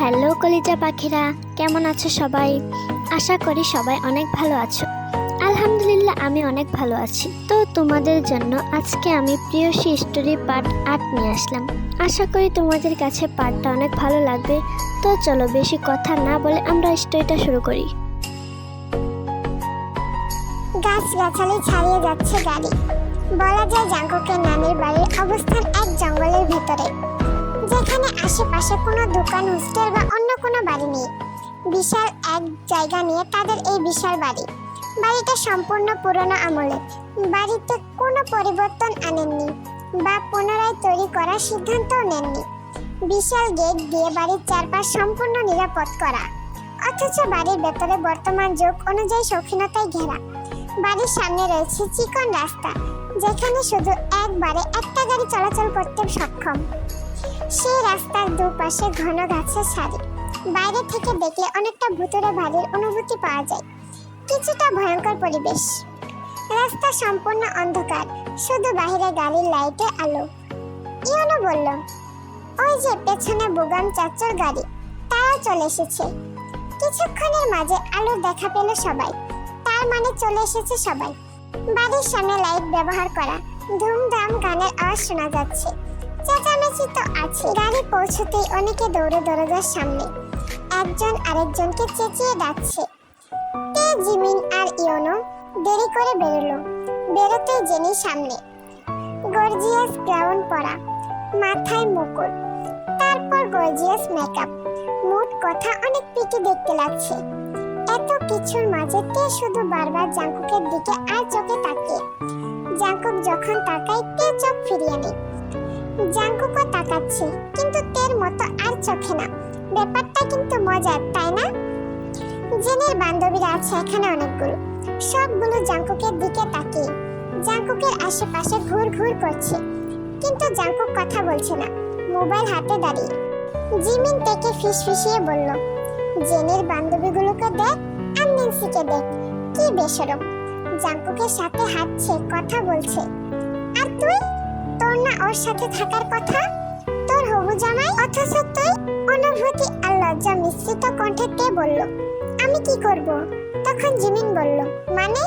Hello কলিজা পাখিরা, কেমন আছো সবাই? আশা করি সবাই অনেক ভালো আছো। আলহামদুলিল্লাহ, আমি অনেক ভালো আছি। তো তোমাদের জন্য আজকে আমি প্রিয়সী স্টোরি পার্ট আট নিয়ে আসলাম। আশা করি তোমাদের কাছে পার্টটা অনেক ভালো লাগবে। তো চলো বেশি কথা না বলে আমরা স্টোরিটা শুরু করি। গাছ গাছালি ছাড়িয়ে যাচ্ছে গাড়ি। বলা যায় জাঙ্কুকের নানির বাড়ির অবস্থান এক জঙ্গলের ভেতরে। যেখানে আশেপাশে কোনো দোকান, হোস্টেল বা অন্য কোনো বাড়ি নেই। বিশাল এক জায়গা নিয়ে তাদের এই বিশাল বাড়ি। বাড়িটা সম্পূর্ণ পুরনো আমলের বাড়িতে কোনো পরিবর্তন আনেননি বা পুনরায় তৈরি করার সিদ্ধান্তও নেননি। বিশাল গেট দিয়ে বাড়ির চারপাশ সম্পূর্ণ নিরাপদ করা। অথচ বাড়ির ভেতরে বর্তমান যুগ অনুযায়ী শৌখিনতায় ঘেরা। বাড়ির সামনে রয়েছে চিকন রাস্তা, যেখানে শুধু একবারে একটা গাড়ি চলাচল করতে সক্ষম। সেই রাস্তার দুপাশে ঘন গাছের সারি বাইরে থেকে দেখলে অনেকটা ভুতুরে বাড়ির অনুভূতি পাওয়া যায়। কিছুটা ভয়ঙ্কর পরিবেশ। রাস্তা সম্পূর্ণ অন্ধকার, শুধু বাইরে গাড়ির লাইটে আলো। ইয়নো বলল, ওই যে পেছনে বুগাম চাচর গাড়ি, তারাও চলে এসেছে। কিছুক্ষণের মাঝে আলো দেখা পেল সবাই। তার মানে চলে এসেছে সবাই। বাড়ির সামনে লাইট ব্যবহার করা, ধুমধাম গানের আওয়াজ শোনা যাচ্ছে। চেঁচামেচি তো আছে গাড়ি পৌঁছতেই অনেকে দৌড়ে দরজার সামনে একজন আরেকজনকে চেঁচিয়ে ডাকছে। তে জিমিন আর ইয়োনো? দেরি করে বেরোলো। বেরোতে জেনি সামনে। গর্জিয়াস গ্রাউন্ড পরা, মাথায় মুকুট। তারপর গর্জিয়াস মেকআপ। মোট কথা অনেক পিটি দেখতে লাগছে। এত কিছুর মাঝে তে শুধু বারবার জাঙ্কুকের দিকে আর চোখে তাকিয়ে? জাঙ্কুক যখন তাকায় তে চোখ ফিরিয়ে নেয়? তাকাচ্ছে কিন্তু তের মতো আর চোখে না। ব্যাপারটা কিন্তু মজার, তাই না? জেনের বান্ধবীরা আছে এখানে অনেকগুলো। সবগুলো জাঙ্কুকের দিকে তাকিয়ে। জাঙ্কুকের আশেপাশে ঘুর ঘুর করছে। কিন্তু জাঙ্কুক কথা বলছে না। মোবাইল হাতে দাঁড়িয়ে। জিমিন তেকে ফিস ফিসিয়ে বলল, জেনের বান্ধবীগুলোকে দেখ, আর নেন্সিকে দেখ, কি বেসরম জাঙ্কুকের সাথে হাঁটছে, কথা বলছে। আর তুই? তোর না ওর সাথে থাকার কথা? হবু জামাই? অথচ তুই অনুভূতি আর লজ্জা মিশ্রিত কণ্ঠে তে বলল? আমি কি করব? তখন জিমিন বলল মানে?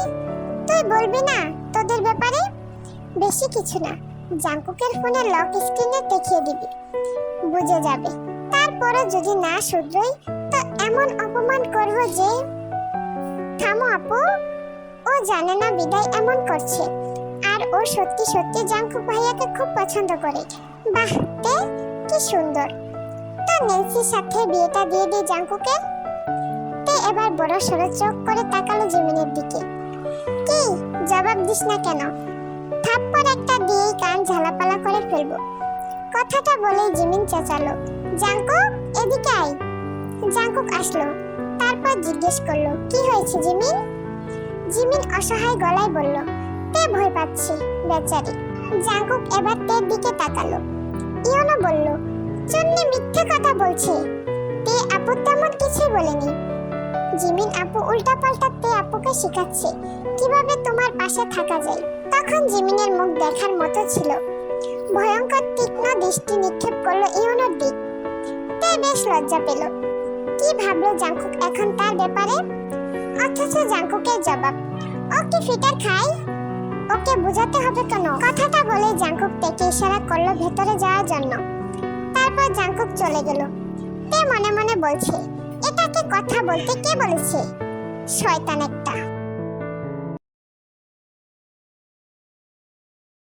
তুই বলবি না তোদের ব্যাপারে? বেশি কিছু না। জাঙ্কুকের ফোনে লক স্ক্রিনে দেখিয়ে দিবি। বুঝে যাবে। তারপরে যদি না শুধরই, তো এমন অপমান করব যে থামো আপু। ও জানে না বিদায় এমন করছে। আর ও সত্যি সত্যি জাঙ্কুক ভাইয়াকে খুব পছন্দ করে। বাহ কি সুন্দর। তো নেন্সির সাথে বিয়েটা দিয়ে দিয়ে জাঙ্কুকে। তে এবার বড় সড়ো চোখ করে তাকালো জিমিনের দিকে। কি, জবাব দিস না কেন? থাপ্পড় একটা দিয়েই কান ঝালাপালা করে ফেলব। কথাটা বলেই জিমিন চেঁচালো। জাঙ্কুক এদিকে আয়। জাঙ্কুক আসলো। তারপর জিজ্ঞেস করল, কি হয়েছে জিমিন? জিমিন অসহায় গলায় বলল, তে ভয় পাচ্ছি, বেচারি। জাঙ্কুক এবার তের দিকে তাকালো। ইয়নো বলল চন্নি মিথ্যে কথা বলছে। তে আপু তেমন কিছু বলেনি। জিমিন আপু উল্টা পাল্টা তে আপুকে শেখাচ্ছে, কীভাবে তোমার পাশে থাকা যায়। তখন জিমিনের মুখ দেখার মতো ছিল। ভয়ঙ্কর তীক্ষ্ণ দৃষ্টি নিক্ষেপ করল ইয়নোর দিক। তে বেশ লজ্জা পেল। কি ভাবলো জাঙ্কুক এখন তার ব্যাপারে? অথচ জাঙ্কুকের জবাব, ও কি ফিটার খায় ওকে বোঝাতে হবে কেন? কথাটা বলে জাঙ্কুক থেকে ইশারা করল ভেতরে যাওয়ার জন্য। তারপর জাঙ্কুক চলে গেল। তে মনে মনে বলছে, এটাকে কথা বলতে কে বলেছে? শয়তান একটা।